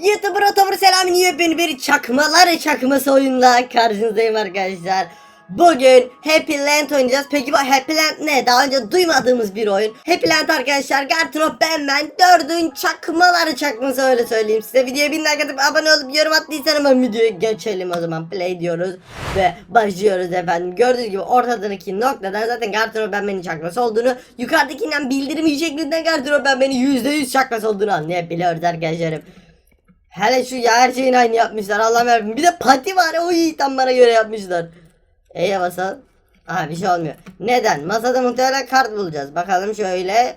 YouTuber Otobur selamın yepyeni bir çakmalar çakması oyunla karşınızdayım arkadaşlar. Bugün Happy Land oynayacağız. Peki bu Happy Land ne? Daha önce duymadığımız bir oyun. Happy Land arkadaşlar Gartnop Batman 4'ün çakmaları çakması öyle söyleyeyim size. Videoya bin like atıp abone olup yorum attıysan hemen videoya geçelim o zaman. Play diyoruz ve başlıyoruz efendim. Gördüğünüz gibi ortadaki noktadan zaten Gartnop Batman'in çakması olduğunu yukarıdakinden bildirimi şeklinde Gartnop Batman'in %100 çakması olduğunu anlayabiliyoruz arkadaşlarım. Hele şu ya her şeyin aynı yapmışlar Allah'ım yarabbim. Bir de pati var o iyi tam bana göre yapmışlar. E'ye basalım. Aha bir şey olmuyor. Neden? Masada muhtemelen kart bulacağız. Bakalım şöyle.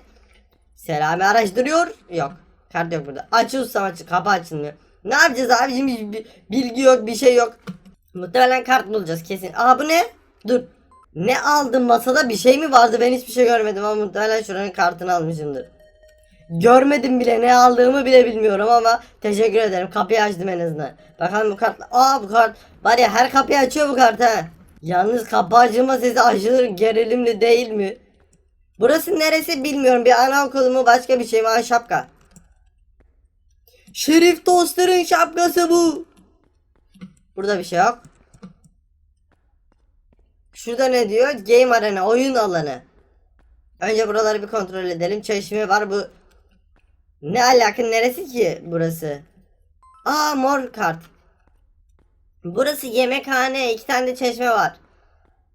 Selami araştırıyor. Yok. Kart yok burada. Açılsam aç kapı açılmıyor. Ne yapacağız abi? Şimdi bilgi yok bir şey yok. Muhtemelen kart bulacağız kesin. Aa bu ne? Dur. Ne aldım masada bir şey mi vardı? Ben hiçbir şey görmedim ama muhtemelen şuranın kartını almışımdır. Görmedim bile ne aldığımı bile bilmiyorum ama teşekkür ederim. Kapıyı açtım en azından. Bakalım bu kart. Aa bu kart. Var ya her kapıyı açıyor bu kart ha. Yalnız kapı açılma sesi aşırı gerilimli değil mi? Burası neresi bilmiyorum. Bir anaokulu mu başka bir şey mi? Aa şapka. Şerif Toster'ın şapkası bu. Burada bir şey yok. Şurada ne diyor? Game arena oyun alanı. Önce buraları bir kontrol edelim. Çeşme var bu. Ne alaka neresi ki burası? Aa mor kart. Burası yemekhane. iki tane de çeşme var.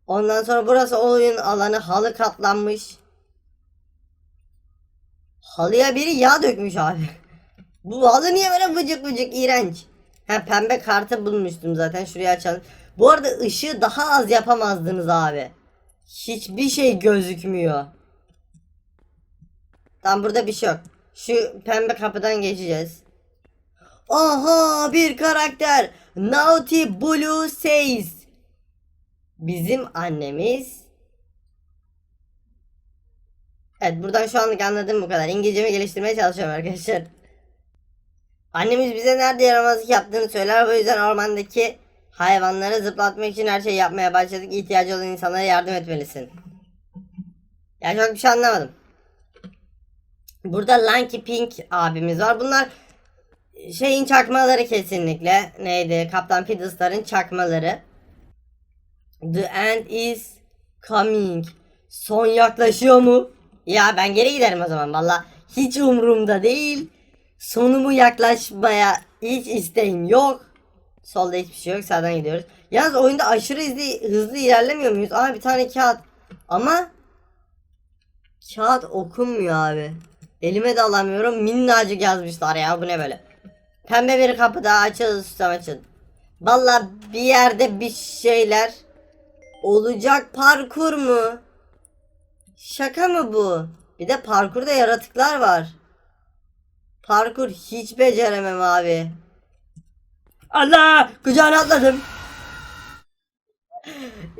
Ondan sonra burası oyun alanı. Halı katlanmış. Halıya biri yağ dökmüş abi. Bu halı niye böyle vıcık vıcık iğrenç. Ha pembe kartı bulmuştum zaten. Şuraya açalım. Bu arada ışığı daha az yapamazdınız abi. Hiçbir şey gözükmüyor. Tam burada bir şey yok. Şu pembe kapıdan geçeceğiz. Aha bir karakter. Naughty Blue says. Bizim annemiz. Evet buradan şu anlık anladım bu kadar. İngilizcemi geliştirmeye çalışıyorum arkadaşlar. Annemiz bize nerede yaramazlık yaptığını söyler. O yüzden ormandaki hayvanları zıplatmak için her şeyi yapmaya başladık. İhtiyacı olan insanlara yardım etmelisin. Ya çok bir şey anlamadım. Burada Lanky Pink abimiz var. Bunlar şeyin çakmaları kesinlikle. Neydi? Kaptan Fiddlestar'ın çakmaları. The end is coming. Son yaklaşıyor mu? Ya ben geri giderim o zaman valla. Hiç umurumda değil. Sonumu yaklaşmaya hiç isteğim yok. Solda hiçbir şey yok. Sağdan gidiyoruz. Yalnız oyunda aşırı hızlı, hızlı ilerlemiyor muyuz? Aa bir tane kağıt. Ama kağıt okunmuyor abi. Elime de alamıyorum. Minnacık yazmışlar ya. Bu ne böyle? Pembe bir kapı daha açıl susam açıl. Valla bir yerde bir şeyler olacak parkur mu? Şaka mı bu? Bir de parkurda yaratıklar var. Parkur hiç beceremem abi. Allah! Kucağına atladım.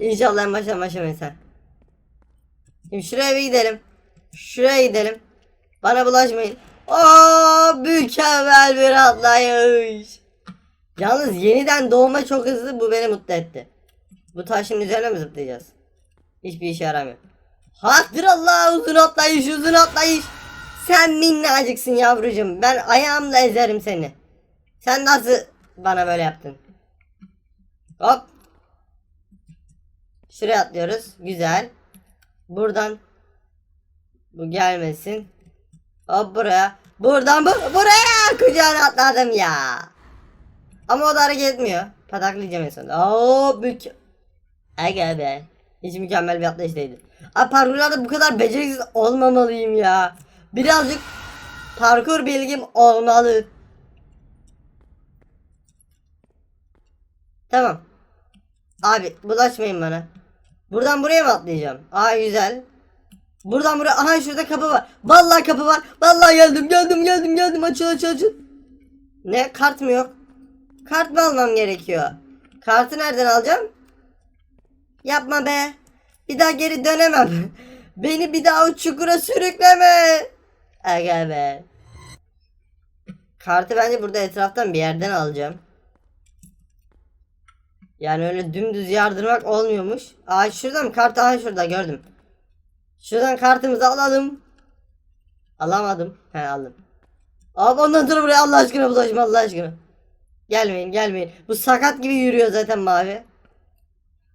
İnşallah en baştan başlamayız sen. Şimdi şuraya bir gidelim. Şuraya gidelim. Bana bulaşmayın. Aa, mükemmel bir atlayış. Yalnız yeniden doğma çok hızlı bu beni mutlu etti. Bu taşın üzerine mi zıplayacağız? Hiçbir işe yaramıyor. Haktır Allah uzun atlayış uzun atlayış. Sen minnacıksın yavrucuğum. Ben ayağımla ezerim seni. Sen nasıl bana böyle yaptın? Hop. Şuraya atlıyoruz. Güzel. Buradan bu gelmesin. Hop buraya. Buradan bu buraya kucağına atladım ya. Ama o da hareket etmiyor. Pataklayacağım en sonunda. Hop mük Aga be. Hiç mükemmel bir atlayış değildi. Abi parkurlarda bu kadar beceriksiz olmamalıyım ya. Birazcık parkur bilgim olmalı. Tamam. Abi bulaşmayın bana. Buradan buraya mı atlayacağım? Aa güzel. Buradan buraya. Aha şurada kapı var. Vallahi kapı var. Vallahi geldim geldim geldim geldim. Açıl açıl açıl. Ne kart mı yok? Kart mı almam gerekiyor? Kartı nereden alacağım? Yapma be. Bir daha geri dönemem. Beni bir daha o çukura sürükleme. Aga be. Kartı bence burada etraftan bir yerden alacağım. Yani öyle dümdüz yardırmak olmuyormuş. Aa şurada mı? Kart aha şurada gördüm. Şuradan kartımızı alalım. Alamadım. He aldım. Abi ondan sonra buraya Allah aşkına bulaşma Allah aşkına. Gelmeyin gelmeyin. Bu sakat gibi yürüyor zaten mavi.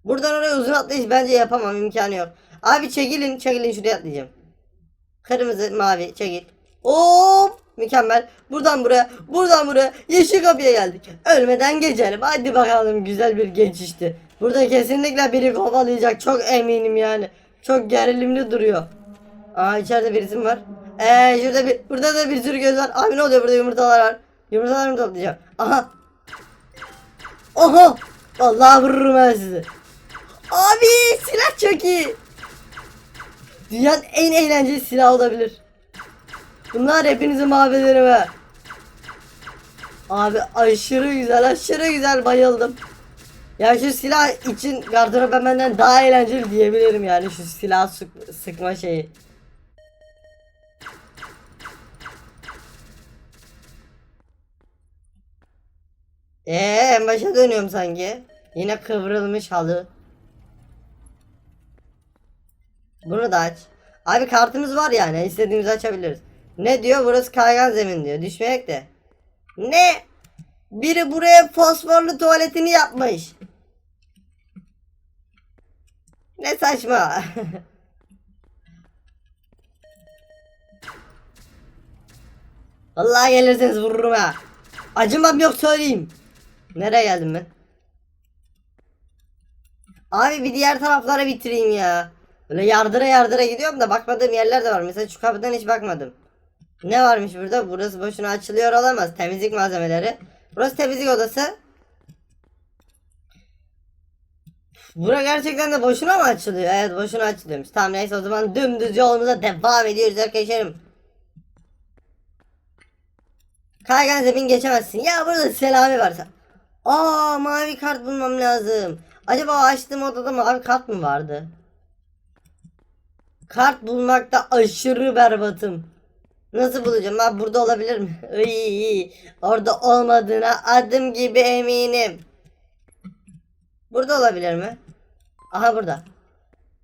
Buradan oraya uzun atlayış bence yapamam imkanı yok. Abi çekilin çekilin şuraya atlayacağım. Kırmızı mavi çekil. Hop mükemmel. Buradan buraya buradan buraya yeşil kapıya geldik. Ölmeden geçelim. Hadi bakalım güzel bir geçişti. Burada kesinlikle biri kovalayacak çok eminim yani. Çok gerilimli duruyor. Aa içeride birisi mi var? Eee şurada bir burada da bir sürü göz var. Abi ne oluyor burada yumurtalar var. Yumurtalar mı toplayacağım? Aha. Oha. Vallahi vururum ben sizi. Abi silah çok iyi. Dünyanın en eğlenceli silahı olabilir. Bunlar hepinizin mavilerime. Abi aşırı güzel aşırı güzel bayıldım. Ya şu silah için gardırop benden daha eğlenceli diyebilirim yani şu silah sık sıkma şeyi. Ee, en başa dönüyorum sanki. Yine kıvrılmış halı. Bunu da aç. Abi kartımız var yani istediğimizi açabiliriz. Ne diyor? Burası kaygan zemin diyor. Düşmeyek de. Ne? Biri buraya fosforlu tuvaletini yapmış. Ne saçma. Vallahi gelirseniz vururum ha. Acımam yok söyleyeyim. Nereye geldim ben? Abi bir diğer taraflara bitireyim ya. Böyle yardıra yardıra gidiyorum da bakmadığım yerler de var. Mesela şu kapıdan hiç bakmadım. Ne varmış burada? Burası boşuna açılıyor olamaz. Temizlik malzemeleri. Burası temizlik odası. Bura gerçekten de boşuna mı açılıyor? Evet boşuna açılıyormuş. Tamam neyse o zaman dümdüz yolumuza devam ediyoruz arkadaşlarım. Kaygan zemin geçemezsin. Ya burada selami varsa. Aa mavi kart bulmam lazım. Acaba açtığım odada mavi kart mı vardı? Kart bulmakta aşırı berbatım. Nasıl bulacağım? Abi burada olabilir mi? Iy, orada olmadığına adım gibi eminim. Burada olabilir mi? Aha burada.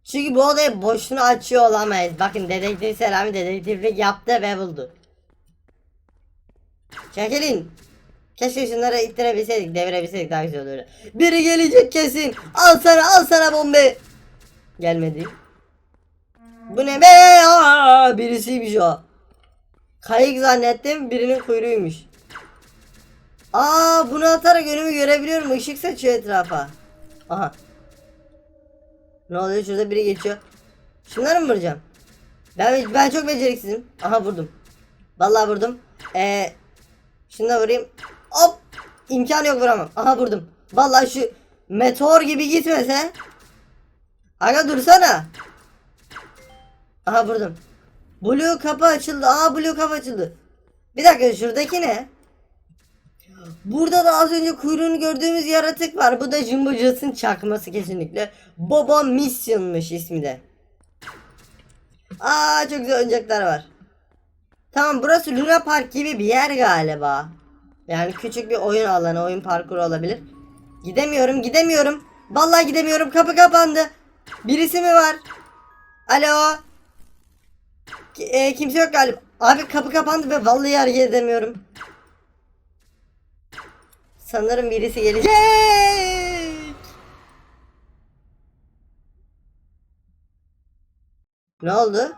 Çünkü bu odayı boşuna açıyor olamayız. Bakın dedektif Selami dedektiflik yaptı ve buldu. Çekilin. Keşke şunları ittirebilseydik, devirebilseydik daha güzel olurdu. Biri gelecek kesin. Al sana, al sana bombe. Gelmedi. Bu ne be? Aa, birisiymiş o. Kayık zannettim, birinin kuyruğuymuş. Aa, bunu atarak önümü görebiliyorum. Işık saçıyor etrafa. Aha. Ne oluyor? Şurada biri geçiyor. Şunları mı vuracağım? Ben ben çok beceriksizim. Aha vurdum. Vallahi vurdum. Ee, şunu da vurayım. Hop! İmkanı yok vuramam. Aha vurdum. Vallahi şu meteor gibi gitmese. Aga dursana. Aha vurdum. Blue kapı açıldı. Aa blue kapı açıldı. Bir dakika şuradaki ne? Burada da az önce kuyruğunu gördüğümüz yaratık var. Bu da Jumbo Joss'ın çakması kesinlikle. Boba Mission'mış ismi de. Aa çok güzel oyuncaklar var. Tamam burası Luna Park gibi bir yer galiba. Yani küçük bir oyun alanı, oyun parkuru olabilir. Gidemiyorum, gidemiyorum. Vallahi gidemiyorum. Kapı kapandı. Birisi mi var? Alo? E, kimse yok galiba. Abi kapı kapandı ve vallahi hareket edemiyorum. Sanırım birisi gelecek. Ne oldu?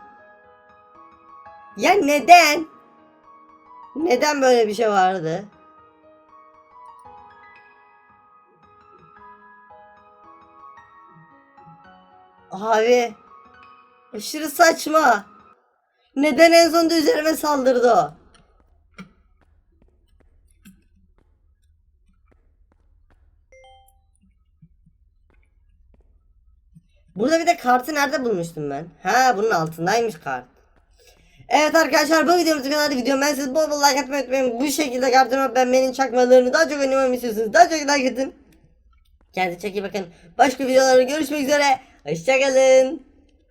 Ya neden? Neden böyle bir şey vardı? Abi aşırı saçma. Neden en sonunda üzerime saldırdı o? Burada bir de kartı nerede bulmuştum ben? Ha bunun altındaymış kart. Evet arkadaşlar bu videomuz bu kadardı. Videom ben siz bol bol like atmayı unutmayın. Bu şekilde ben benim çakmalarını daha çok oynamamı istiyorsunuz. Daha çok like atın. Kendinize çok iyi bakın. Başka videolarda görüşmek üzere. Hoşçakalın.